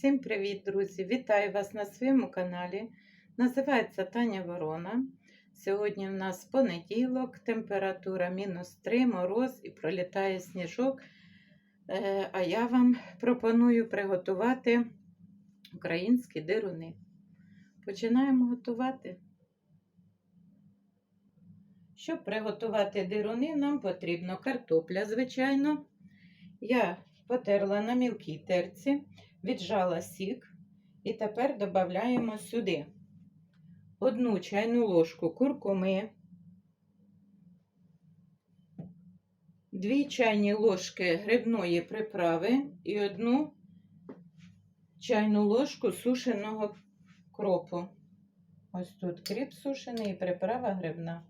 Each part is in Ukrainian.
Всім привіт, друзі! Вітаю вас на своєму каналі. Називається Таня Ворона. Сьогодні в нас понеділок, температура мінус 3, мороз і пролітає сніжок. Е, А я вам пропоную приготувати українські дируни. Починаємо готувати. Щоб приготувати дируни, нам потрібно картопля, звичайно. Я потерла на мілкій терці, віджала сік і тепер додаємо сюди одну чайну ложку куркуми, дві чайні ложки грибної приправи і одну чайну ложку сушеного кропу. Ось тут кріп сушений і приправа грибна.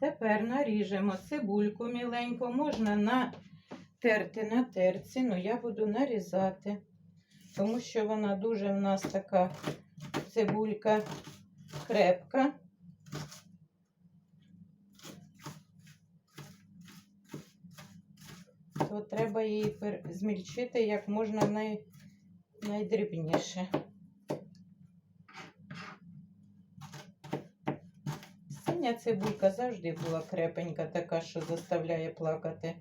Тепер наріжемо цибульку міленько, можна натерти на терці, але я буду нарізати, тому що вона дуже в нас така цибулька крепка. То треба її змільчити як можна най... найдрібніше. Синя цибулька завжди була крепенька, така, що заставляє плакати.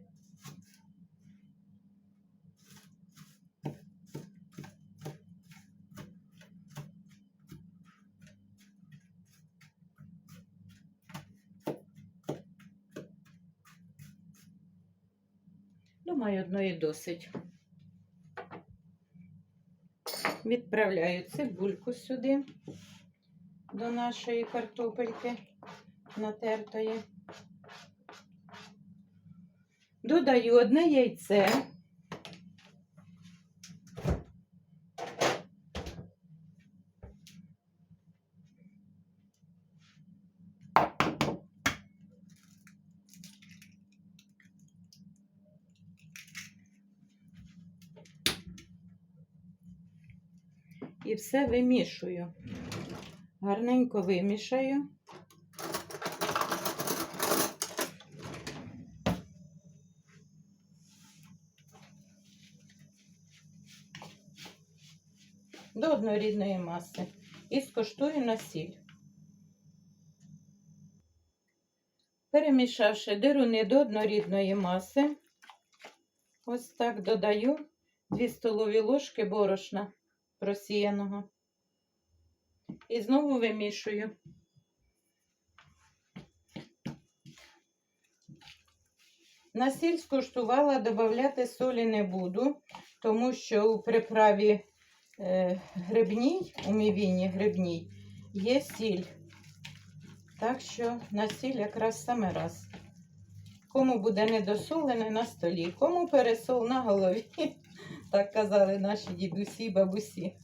Думаю, одної досить. Відправляю цибульку сюди до нашої картопельки натертої. Додаю одне яйце. І все вимішую. Гарненько вимішаю. До однорідної маси і скоштую на сіль. Перемішавши дируни до однорідної маси, ось так додаю 2 столові ложки борошна просіяного і знову вимішую. На сіль скуштувала, додати солі не буду, тому що у приправі грибній, у мівіні грибній, є сіль. Так що на сіль якраз саме раз. Кому буде недосолене на столі, кому пересол на голові, так казали наші дідусі і бабусі.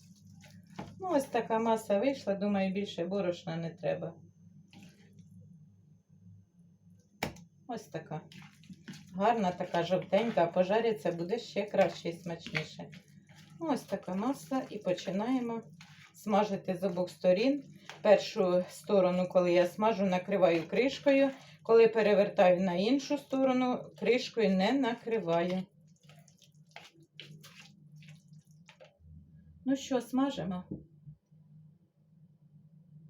Ну, ось така маса вийшла, думаю, більше борошна не треба. Ось така. Гарна така жовтенька, а пожариться буде ще краще і смачніше. Ось така маса і починаємо смажити з обох сторін. Першу сторону, коли я смажу, накриваю кришкою. Коли перевертаю на іншу сторону, кришкою не накриваю. Ну що, смажимо?